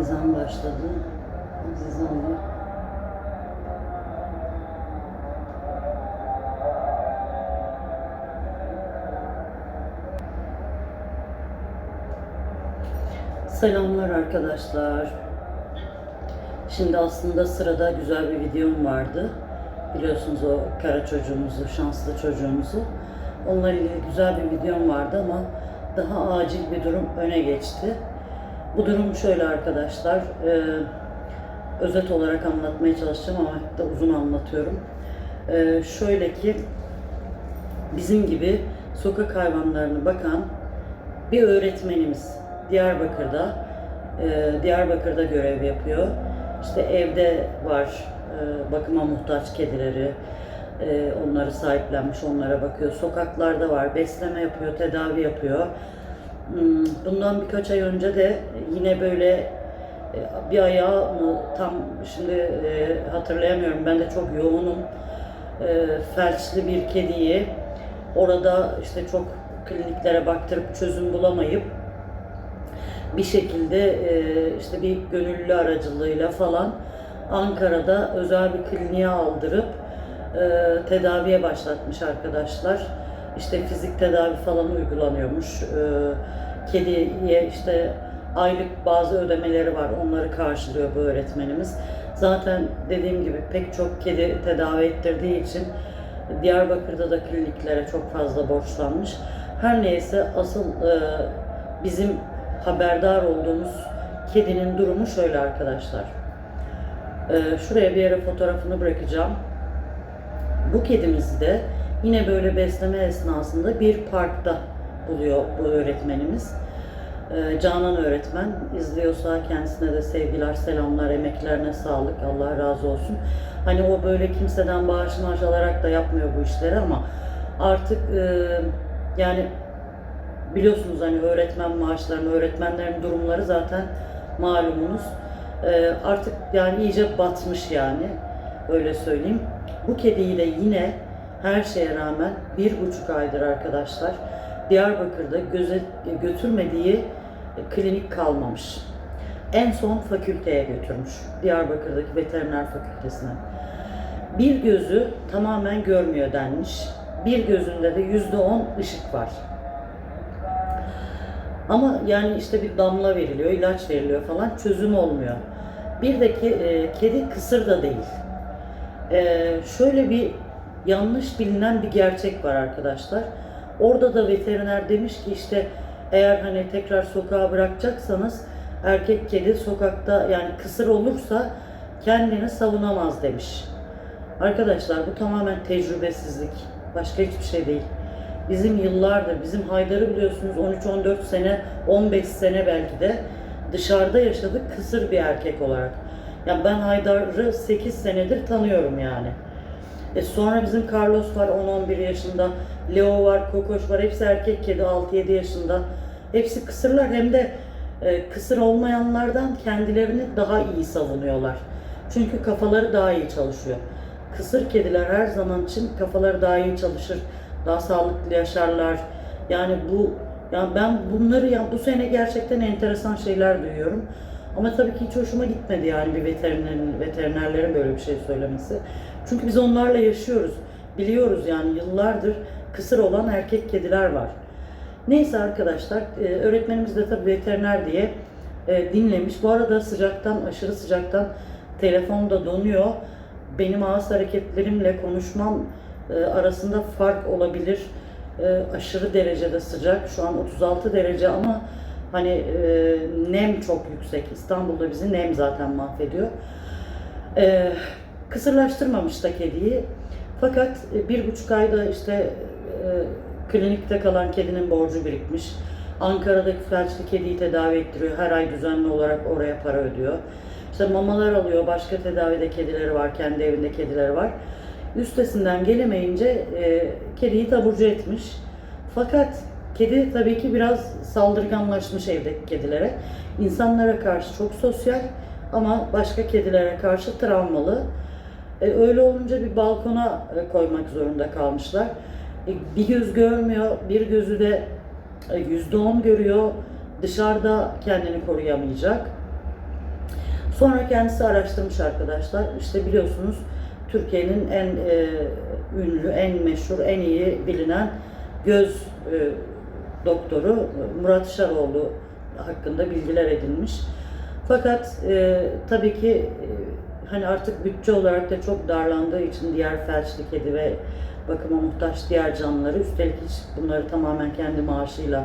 Ezan başladı. Allah. Selamlar arkadaşlar. Şimdi aslında sırada güzel bir videom vardı. Biliyorsunuz o kara çocuğumuzu, şanslı çocuğumuzu. Onunla ilgili güzel bir videom vardı ama daha acil bir durum öne geçti. Bu durum şöyle arkadaşlar. e, özet olarak anlatmaya çalışacağım ama de uzun anlatıyorum. E, şöyle ki bizim gibi sokak hayvanlarına bakan bir öğretmenimiz Diyarbakır'da e, Diyarbakır'da görev yapıyor. İşte evde var e, bakıma muhtaç kedileri. e, onları sahiplenmiş, onlara bakıyor. Sokaklarda var, besleme yapıyor, tedavi yapıyor. Hmm, Bundan birkaç ay önce de yine böyle e, bir ayağı mı tam şimdi e, hatırlayamıyorum. Ben de çok yoğunum. E, felçli bir kediyi orada işte çok kliniklere baktırıp çözüm bulamayıp bir şekilde işte bir gönüllü aracılığıyla falan Ankara'da özel bir kliniğe aldırıp tedaviye başlatmış arkadaşlar. İşte fizik tedavi falan uygulanıyormuş. E, kediye işte aylık bazı ödemeleri var. Onları karşılıyor bu öğretmenimiz. Zaten dediğim gibi pek çok kedi tedavi ettirdiği için Diyarbakır'da da kliniklere çok fazla borçlanmış. Her neyse asıl e, bizim haberdar olduğumuz kedinin durumu şöyle arkadaşlar. E, şuraya bir yere fotoğrafını bırakacağım. Bu kedimizi de yine böyle besleme esnasında bir parkta buluyor bu öğretmenimiz. Ee, Canan öğretmen izliyorsa kendisine de sevgiler, selamlar, emeklerine sağlık, Allah razı olsun. Hani o böyle kimseden bağış maaş alarak da yapmıyor bu işleri ama artık e, yani biliyorsunuz hani öğretmen maaşlarını, öğretmenlerin durumları zaten malumunuz. Ee, artık yani iyice batmış yani öyle söyleyeyim. Bu kediyi de yine her şeye rağmen bir buçuk aydır arkadaşlar Diyarbakır'da göze, götürmediği klinik kalmamış. En son fakülteye götürmüş. Diyarbakır'daki veteriner fakültesine. Bir gözü tamamen görmüyor denmiş. Bir gözünde de yüzde on ışık var. Ama yani işte bir damla veriliyor, ilaç veriliyor falan çözüm olmuyor. Bir de ki, e, kedi kısır da değil. E, şöyle bir yanlış bilinen bir gerçek var arkadaşlar. Orada da veteriner demiş ki işte eğer hani tekrar sokağa bırakacaksanız erkek kedi sokakta yani kısır olursa kendini savunamaz demiş. Arkadaşlar bu tamamen tecrübesizlik. Başka hiçbir şey değil. Bizim yıllardır, bizim Haydar'ı biliyorsunuz 13-14 sene, 15 sene belki de dışarıda yaşadık kısır bir erkek olarak. Yani ben Haydar'ı 8 senedir tanıyorum yani. E sonra bizim Carlos var 10-11 yaşında, Leo var, Kokoş var, hepsi erkek kedi 6-7 yaşında. Hepsi kısırlar hem de e, kısır olmayanlardan kendilerini daha iyi savunuyorlar. Çünkü kafaları daha iyi çalışıyor. Kısır kediler her zaman için kafaları daha iyi çalışır, daha sağlıklı yaşarlar. Yani bu yani ben bunları ya bu sene gerçekten enteresan şeyler duyuyorum. Ama tabii ki hiç hoşuma gitmedi yani bir veterinerin, veterinerlerin böyle bir şey söylemesi. Çünkü biz onlarla yaşıyoruz. Biliyoruz yani yıllardır kısır olan erkek kediler var. Neyse arkadaşlar, e, öğretmenimiz de tabii veteriner diye e, dinlemiş. Bu arada sıcaktan, aşırı sıcaktan telefon da donuyor. Benim ağız hareketlerimle konuşmam e, arasında fark olabilir. Aşırı derecede sıcak. Şu an 36 derece ama hani nem çok yüksek. İstanbul'da bizi nem zaten mahvediyor. Kısırlaştırmamış da kediyi. Fakat e, bir buçuk ayda işte e, klinikte kalan kedinin borcu birikmiş. Ankara'daki felçli kediyi tedavi ettiriyor. Her ay düzenli olarak oraya para ödüyor. İşte mamalar alıyor. Başka tedavide kedileri var. Kendi evinde kedileri var. Üstesinden gelemeyince e, kediyi taburcu etmiş. Fakat kedi tabii ki biraz saldırganlaşmış evdeki kedilere. İnsanlara karşı çok sosyal ama başka kedilere karşı travmalı. E, öyle olunca bir balkona e, koymak zorunda kalmışlar. E, bir göz görmüyor, bir gözü de e, yüzde on görüyor. Dışarıda kendini koruyamayacak. Sonra kendisi araştırmış arkadaşlar. İşte biliyorsunuz Türkiye'nin en e, ünlü, en meşhur, en iyi bilinen göz e, doktoru Murat Şaroğlu hakkında bilgiler edinmiş. Fakat e, tabii ki e, hani artık bütçe olarak da çok darlandığı için diğer felçli kedi ve bakıma muhtaç diğer canlıları üstelik hiç bunları tamamen kendi maaşıyla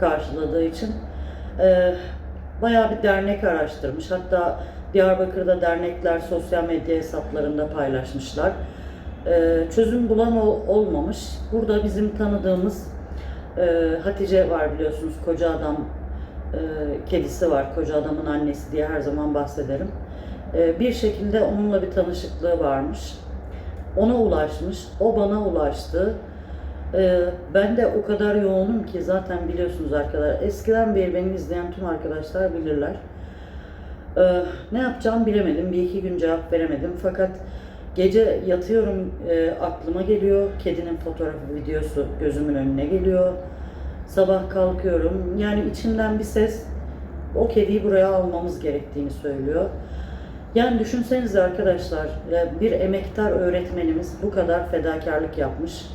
karşıladığı için e, bayağı bir dernek araştırmış. Hatta Diyarbakır'da dernekler sosyal medya hesaplarında paylaşmışlar. E, çözüm bulan ol- olmamış. Burada bizim tanıdığımız e, Hatice var biliyorsunuz koca adam e, kedisi var. Koca adamın annesi diye her zaman bahsederim. E, bir şekilde onunla bir tanışıklığı varmış. Ona ulaşmış. O bana ulaştı. E, ben de o kadar yoğunum ki zaten biliyorsunuz arkadaşlar. Eskiden beri beni izleyen tüm arkadaşlar bilirler. E, ne yapacağımı bilemedim. Bir iki gün cevap veremedim. Fakat gece yatıyorum e, aklıma geliyor. Kedinin fotoğrafı, videosu gözümün önüne geliyor. Sabah kalkıyorum. Yani içimden bir ses o kediyi buraya almamız gerektiğini söylüyor. Yani düşünsenize arkadaşlar e, bir emektar öğretmenimiz bu kadar fedakarlık yapmış.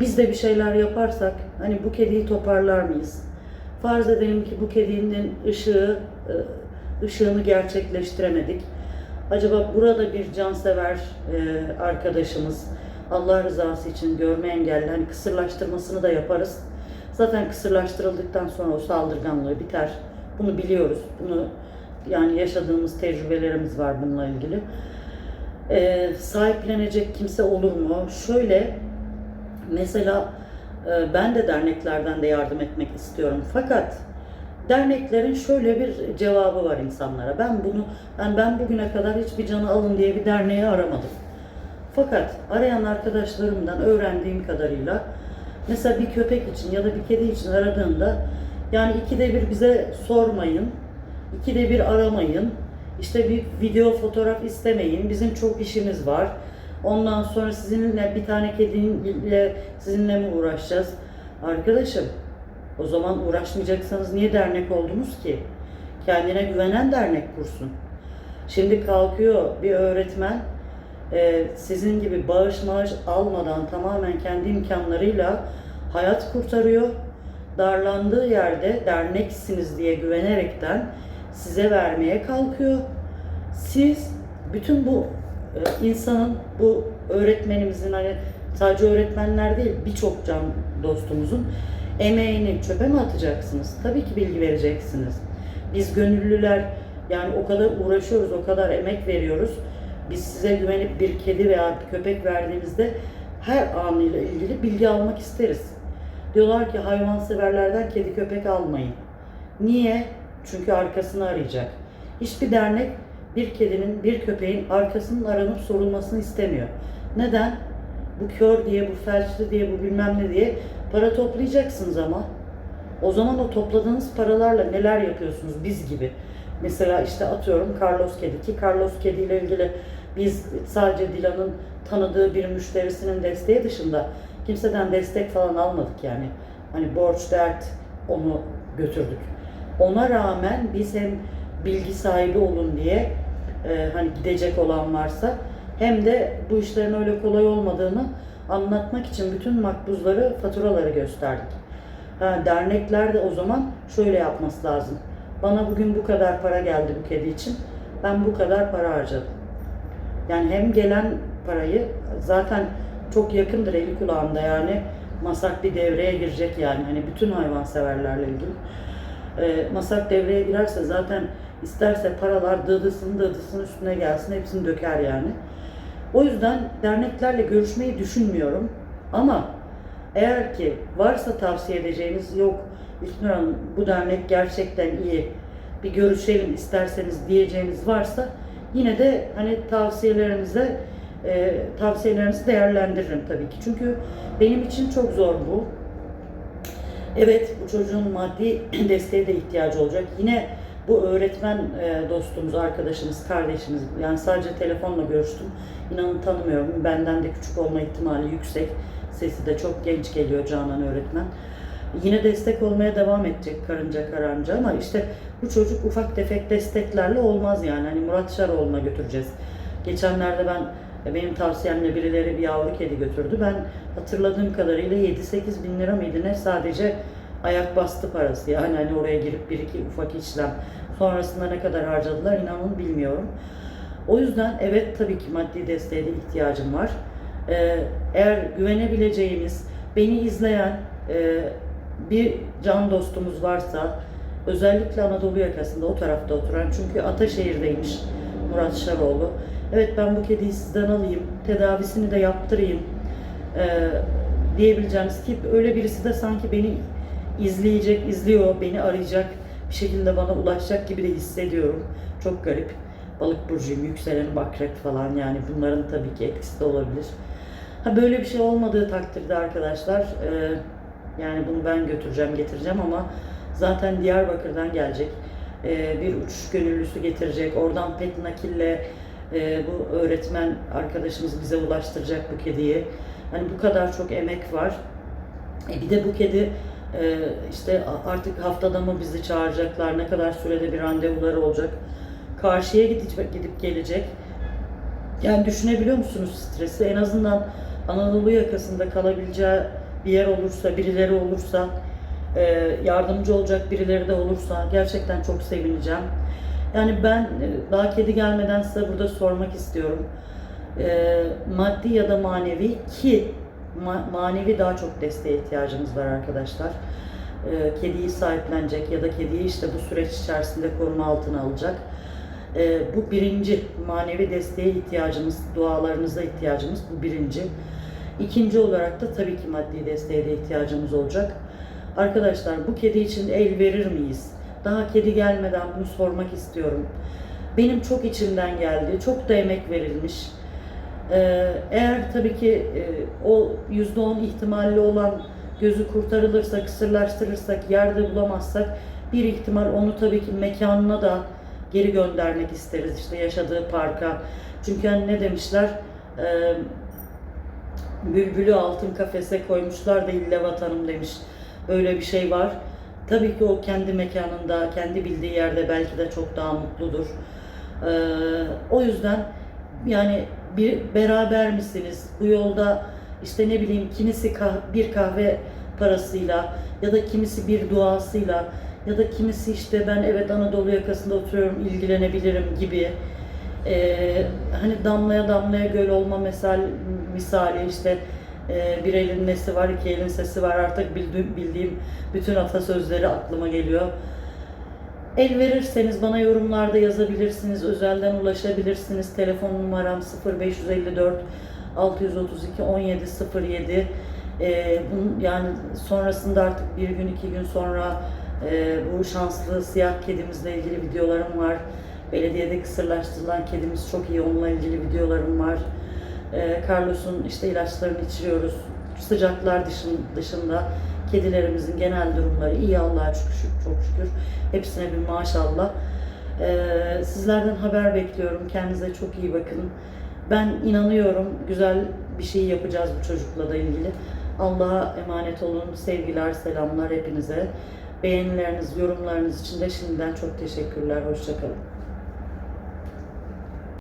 Biz de bir şeyler yaparsak hani bu kediyi toparlar mıyız? Farz edelim ki bu kedinin ışığı e, ışığını gerçekleştiremedik. Acaba burada bir cansever e, arkadaşımız Allah rızası için görme engelli hani kısırlaştırmasını da yaparız. Zaten kısırlaştırıldıktan sonra o saldırganlığı biter. Bunu biliyoruz. Bunu yani yaşadığımız tecrübelerimiz var bununla ilgili. Ee, sahiplenecek kimse olur mu? Şöyle mesela e, ben de derneklerden de yardım etmek istiyorum. Fakat derneklerin şöyle bir cevabı var insanlara. Ben bunu ben ben bugüne kadar hiçbir canı alın diye bir derneği aramadım. Fakat arayan arkadaşlarımdan öğrendiğim kadarıyla mesela bir köpek için ya da bir kedi için aradığında yani ikide bir bize sormayın, ikide bir aramayın, işte bir video fotoğraf istemeyin, bizim çok işimiz var. Ondan sonra sizinle bir tane kediyle sizinle mi uğraşacağız? Arkadaşım o zaman uğraşmayacaksanız niye dernek oldunuz ki? Kendine güvenen dernek kursun. Şimdi kalkıyor bir öğretmen e, sizin gibi bağış maaş almadan tamamen kendi imkanlarıyla hayat kurtarıyor. Darlandığı yerde derneksiniz diye güvenerekten size vermeye kalkıyor. Siz bütün bu e, insanın, bu öğretmenimizin hani sadece öğretmenler değil birçok can dostumuzun emeğini çöpe mi atacaksınız? Tabii ki bilgi vereceksiniz. Biz gönüllüler yani o kadar uğraşıyoruz, o kadar emek veriyoruz. Biz size güvenip bir kedi veya bir köpek verdiğimizde her anıyla ilgili bilgi almak isteriz. Diyorlar ki hayvanseverlerden kedi köpek almayın. Niye? Çünkü arkasını arayacak. Hiçbir dernek bir kedinin, bir köpeğin arkasının aranıp sorulmasını istemiyor. Neden? Bu kör diye, bu felçli diye, bu bilmem ne diye para toplayacaksınız ama. O zaman o topladığınız paralarla neler yapıyorsunuz biz gibi. Mesela işte atıyorum Carlos Kedi ki Carlos Kedi ile ilgili biz sadece Dilan'ın tanıdığı bir müşterisinin desteği dışında kimseden destek falan almadık yani. Hani borç dert onu götürdük. Ona rağmen biz hem bilgi sahibi olun diye e, hani gidecek olan varsa hem de bu işlerin öyle kolay olmadığını anlatmak için bütün makbuzları, faturaları gösterdik. Ha, dernekler de o zaman şöyle yapması lazım. Bana bugün bu kadar para geldi bu kedi için. Ben bu kadar para harcadım. Yani hem gelen parayı zaten çok yakındır eli kulağında yani masak bir devreye girecek yani hani bütün hayvanseverlerle ilgili. E, masak devreye girerse zaten isterse paralar dıdısının dıdısının üstüne gelsin hepsini döker yani. O yüzden derneklerle görüşmeyi düşünmüyorum. Ama eğer ki varsa tavsiye edeceğiniz yok İlknur Hanım bu dernek gerçekten iyi bir görüşelim isterseniz diyeceğiniz varsa yine de hani tavsiyelerinize e, tavsiyelerinizi değerlendiririm tabii ki. Çünkü benim için çok zor bu. Evet bu çocuğun maddi desteğe de ihtiyacı olacak. Yine bu öğretmen e, dostumuz, arkadaşımız, kardeşimiz yani sadece telefonla görüştüm. İnanın tanımıyorum. Benden de küçük olma ihtimali yüksek. Sesi de çok genç geliyor Canan öğretmen. Yine destek olmaya devam edecek karınca karanca ama işte bu çocuk ufak tefek desteklerle olmaz yani. Hani Murat Şaroğlu'na götüreceğiz. Geçenlerde ben benim tavsiyemle birileri bir yavru kedi götürdü. Ben hatırladığım kadarıyla 7-8 bin lira mıydı ne sadece ayak bastı parası. Yani hani oraya girip bir iki ufak işlem. Sonrasında ne kadar harcadılar inanın bilmiyorum. O yüzden evet tabii ki maddi desteğe de ihtiyacım var. Ee, eğer güvenebileceğimiz, beni izleyen e, bir can dostumuz varsa özellikle Anadolu yakasında o tarafta oturan çünkü Ataşehir'deymiş Murat Şaroğlu. Evet ben bu kediyi sizden alayım, tedavisini de yaptırayım ee, diyebileceğimiz ki öyle birisi de sanki beni izleyecek, izliyor, beni arayacak, bir şekilde bana ulaşacak gibi de hissediyorum. Çok garip. Balık burcuyum, yükselenim akrep falan yani bunların tabii ki etkisi de olabilir. Ha böyle bir şey olmadığı takdirde arkadaşlar e, yani bunu ben götüreceğim, getireceğim ama zaten Diyarbakır'dan gelecek. E, bir uçuş gönüllüsü getirecek. Oradan pet nakille e, bu öğretmen arkadaşımız bize ulaştıracak bu kediyi. Hani bu kadar çok emek var. E bir de bu kedi e, işte artık haftada mı bizi çağıracaklar, ne kadar sürede bir randevuları olacak. Karşıya gidecek, gidip gelecek. Yani düşünebiliyor musunuz stresi? En azından Anadolu yakasında kalabileceği bir yer olursa, birileri olursa, e, yardımcı olacak birileri de olursa gerçekten çok sevineceğim. Yani ben e, daha kedi gelmeden size burada sormak istiyorum. E, maddi ya da manevi ki ma- manevi daha çok desteğe ihtiyacımız var arkadaşlar. E, kediyi sahiplenecek ya da kediyi işte bu süreç içerisinde koruma altına alacak. E, bu birinci manevi desteğe ihtiyacımız, dualarınıza ihtiyacımız bu birinci. İkinci olarak da tabii ki maddi desteğe de ihtiyacımız olacak. Arkadaşlar bu kedi için el verir miyiz? Daha kedi gelmeden bunu sormak istiyorum. Benim çok içimden geldi. Çok da emek verilmiş. Ee, eğer tabii ki e, o %10 ihtimalli olan gözü kurtarılırsa, kısırlaştırırsak, yerde bulamazsak bir ihtimal onu tabii ki mekanına da geri göndermek isteriz. işte yaşadığı parka. Çünkü hani ne demişler? Ee, bülbülü altın kafese koymuşlar da ille vatanım demiş. Böyle bir şey var. Tabii ki o kendi mekanında, kendi bildiği yerde belki de çok daha mutludur. Ee, o yüzden yani bir beraber misiniz? Bu yolda işte ne bileyim kimisi kah- bir kahve parasıyla ya da kimisi bir duasıyla ya da kimisi işte ben evet Anadolu yakasında oturuyorum ilgilenebilirim gibi Ee, hani damlaya damlaya göl olma misal, misali işte e, bir elin nesi var iki elin sesi var artık bildiğim, bildiğim bütün atasözleri aklıma geliyor. El verirseniz bana yorumlarda yazabilirsiniz, özelden ulaşabilirsiniz. Telefon numaram 0554 632 1707. Ee, bunun, yani sonrasında artık bir gün iki gün sonra e, bu şanslı siyah kedimizle ilgili videolarım var. Belediyede kısırlaştırılan kedimiz çok iyi, onunla ilgili videolarım var. Ee, Carlos'un işte ilaçlarını içiriyoruz. Sıcaklar dışın, dışında kedilerimizin genel durumları iyi Allah'a şükür, çok şükür. Hepsine bir maşallah. Ee, sizlerden haber bekliyorum. Kendinize çok iyi bakın. Ben inanıyorum güzel bir şey yapacağız bu çocukla da ilgili. Allah'a emanet olun. Sevgiler, selamlar hepinize. Beğenileriniz, yorumlarınız için de şimdiden çok teşekkürler. Hoşçakalın.